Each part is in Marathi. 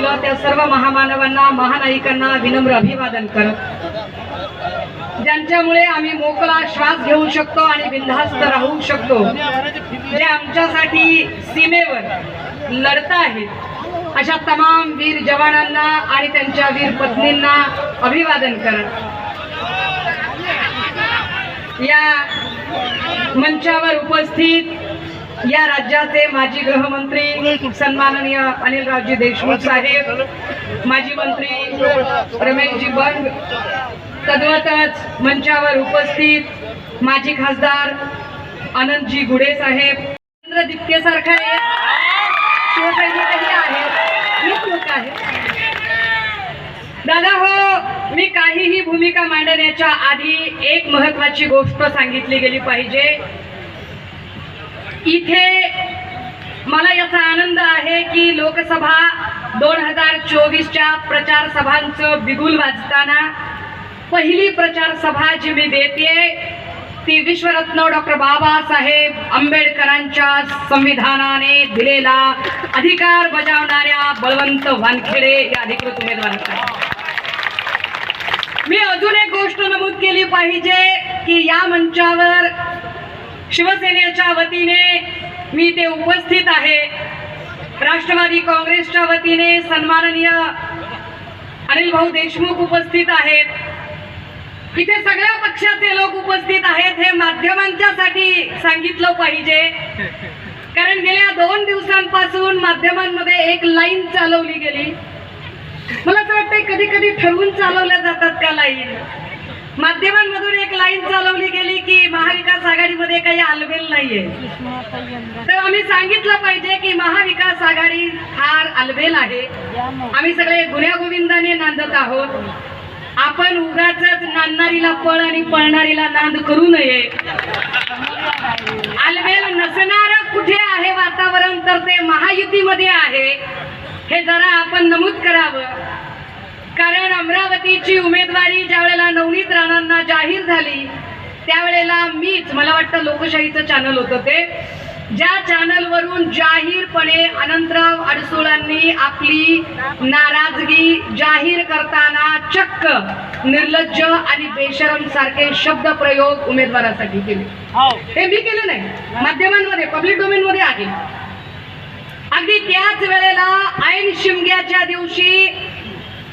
समाजातल्या सर्व महामानवांना महानायिकांना विनम्र अभिवादन करत. ज्यांच्यामुळे आम्ही मोकळा श्वास घेऊ शकतो आणि बिनधास्त राहू शकतो जे आमच्यासाठी सीमेवर लढत आहेत. अशा तमाम वीर जवानांना आणि त्यांच्या वीर पत्नींना अभिवादन करत. या मंचावर उपस्थित या राज्याचे माजी गृहमंत्री सन्माननीय अनिलरावजी देशमुख साहेब माजी मंत्री रमेशजी बंग तद्वतच मंचावर उपस्थित माजी खासदार आनंदजी गुडे साहेब चंद्र दिप्के सारखा शिवसैनिकही आहेत. लोक आहेत दादा हो मी काहीही भूमिका मांडण्याच्या आधी एक महत्वाची गोष्ट सांगितली गेली पाहिजे. इथे मला याचा आनंद आहे की लोकसभा दोन हजार चोवीसच्या प्रचार सभांचं बिगुल वाजताना पहिली प्रचार सभा जी मी देते ती विश्वरत्न डॉक्टर बाबासाहेब आंबेडकरांच्या संविधानाने दिलेला अधिकार बजावणाऱ्या बळवंत वानखेडे या अधिकृत उमेदवारांचा मी अजून एक गोष्ट नमूद केली पाहिजे की या मंचावर शिवसेनेच्या वतीने मी ते उपस्थित आहे. राष्ट्रवादी काँग्रेसच्या वतीने सन्माननीय अनिल भाऊ देशमुख उपस्थित आहेत. इथे सगळ्या पक्षाचे लोक उपस्थित आहेत हे माध्यमांच्यासाठी सांगितलं पाहिजे. कारण गेल्या दोन दिवसांपासून माध्यमांमध्ये एक लाईन चालवली गेली. मला असं वाटतंय कधी कधी ठरवून चालवल्या जातात का लाईन. माध्यमांमधून एक लाईन चालवली आघाडीमध्ये काही आलबेल नाहीये. तर आम्ही सांगितलं पाहिजे की महाविकास आघाडी फार आलबेल आहे. आम्ही सगळे गुन्ह्या गोविंदाने नांदत आहोत. आपण उगाच नांदणारीला पळ आणि पळणारीला नांद करू नये. आलबेल नसणार कुठे आहे वातावरण? तर ते महायुतीमध्ये आहे. हे जरा आपण नमूद करावं. कारण अमरावतीची उमेदवारी ज्या वेळेला नवनीत राणांना जाहीर झाली त्यावेळेला मीच मला वाटतं लोकशाहीचं चॅनल होतं ते ज्या चॅनलवरून जाहीरपणे अनंतराव अडसुळांनी आपली नाराजगी जाहीर करताना चक्क निर्लज्ज आणि बेशरम सारखे शब्द प्रयोग उमेदवारासाठी केले. हे. मी केले नाही. माध्यमांमध्ये पब्लिक डोमेन मध्ये आहे. अगदी त्याच वेळेला ऐन शिमग्याच्या दिवशी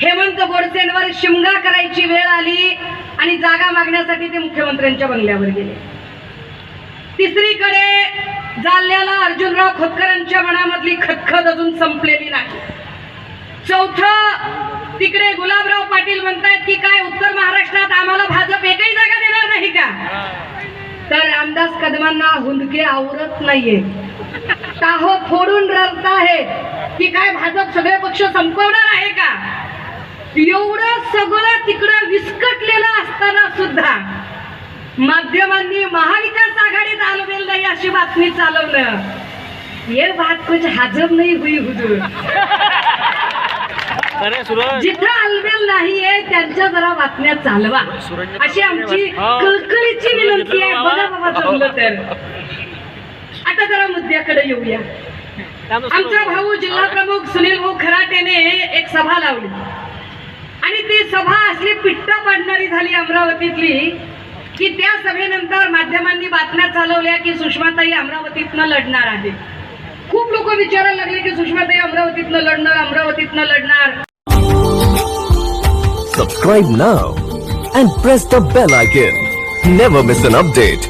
हेमंत गोडसेंवर शिमगा करायची वेळ आली आणि जागा मागण्यासाठी ते मुख्यमंत्र्यांच्या बंगल्यावर गेले. तिसरीकडे जालन्याला अर्जुनराव खोतकरांच्या मनामधली खतखत अजून संपलेली नाही. चौथं तिकडे गुलाबराव पाटील म्हणतायत की काय उत्तर महाराष्ट्रात आम्हाला भाजप एकही जागा देणार नाही का? तर रामदास कदमांना हुंदके आवरत नाहीये. ताहो फोडून रडताहेत की काय भाजप सगळे पक्ष संपवणार आहे का? एवढं सगळं तिकडं विस्कटलेलं असताना सुद्धा माध्यमांनी महाविकास आघाडीत आलबेल नाही अशी बातमी चालवलं. ये बात कुछ हजम नाही हुई हुजूर. जिथं आलबेल नाहीये त्यांच्या जरा बातम्या चालवा. अशी आमची कळकळीची विनंती आहे. बघा बाबा? जमलं तर. आता जरा मुद्द्याकडे येऊया. आमचा भाऊ जिल्हा प्रमुख सुनील भाऊ खराटेने एक सभा लावली. आणि ती सभा असली पिट्ट पाडणारी झाली अमरावतीतली की त्या सभेनंतर माध्यमांनी बातम्या चालवल्या की सुषमाताई अमरावतीतनं लढणार आहे खूप लोक विचारायला लागले की सुषमाताई अमरावतीतनं लढणार अमरावतीतनं लढणार. Subscribe now and press the bell icon never miss an update